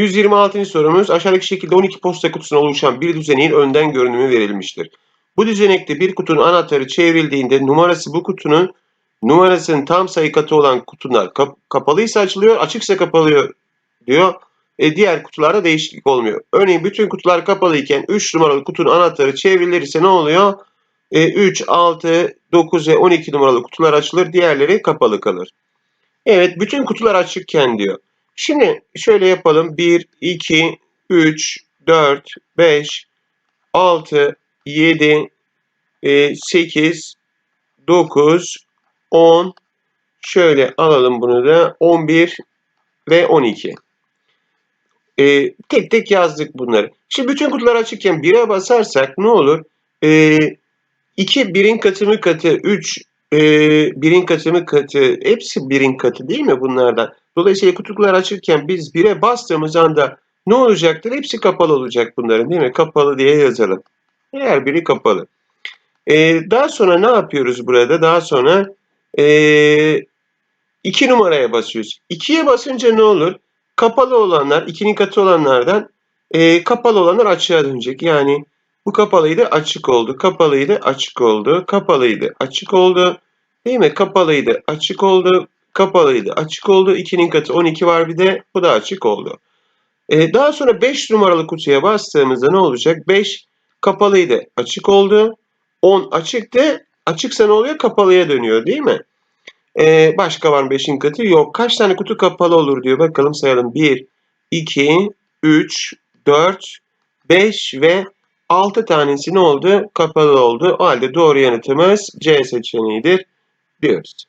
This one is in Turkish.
126. sorumuz aşağıdaki şekilde 12 posta kutusuna oluşan bir düzeneğin önden görünümü verilmiştir. Bu düzenekte bir kutunun anahtarı çevrildiğinde numarası bu kutunun numarasının tam sayı katı olan kutular kap- kapalıysa açılıyor, açıksa kapalıyor diyor. E, diğer kutularda değişiklik olmuyor. Örneğin bütün kutular kapalıyken 3 numaralı kutunun anahtarı çevrilirse ne oluyor? E, 3, 6, 9 ve 12 numaralı kutular açılır, diğerleri kapalı kalır. Evet, bütün kutular açıkken diyor. Şimdi şöyle yapalım. 1, 2, 3, 4, 5, 6, 7, 8, 9, 10. Şöyle alalım bunu da. 11 ve 12. Ee, tek tek yazdık bunları. Şimdi bütün kutular açıkken 1'e basarsak ne olur? Ee, 2 birin katımı katı, 3 e, birin katımı katı, hepsi birin katı değil mi bunlardan? Dolayısıyla kutular açırken biz 1'e bastığımız anda ne olacaktır? Hepsi kapalı olacak bunların değil mi? Kapalı diye yazalım. Her biri kapalı. Ee, daha sonra ne yapıyoruz burada? Daha sonra ee, 2 numaraya basıyoruz. 2'ye basınca ne olur? Kapalı olanlar, 2'nin katı olanlardan ee, kapalı olanlar açığa dönecek. Yani bu kapalıydı, açık oldu. Kapalıydı, açık oldu. Kapalıydı, açık oldu. Değil mi? Kapalıydı, açık oldu. Kapalıydı, açık oldu. 2'nin katı 12 var bir de. Bu da açık oldu. Ee, daha sonra 5 numaralı kutuya bastığımızda ne olacak? 5 kapalıydı, açık oldu. 10 açıktı. Açıksa ne oluyor? Kapalıya dönüyor değil mi? Ee, başka var mı 5'in katı? Yok. Kaç tane kutu kapalı olur diyor. Bakalım sayalım. 1, 2, 3, 4, 5 ve 6 tanesi ne oldu? Kapalı oldu. O halde doğru yanıtımız C seçeneğidir diyoruz.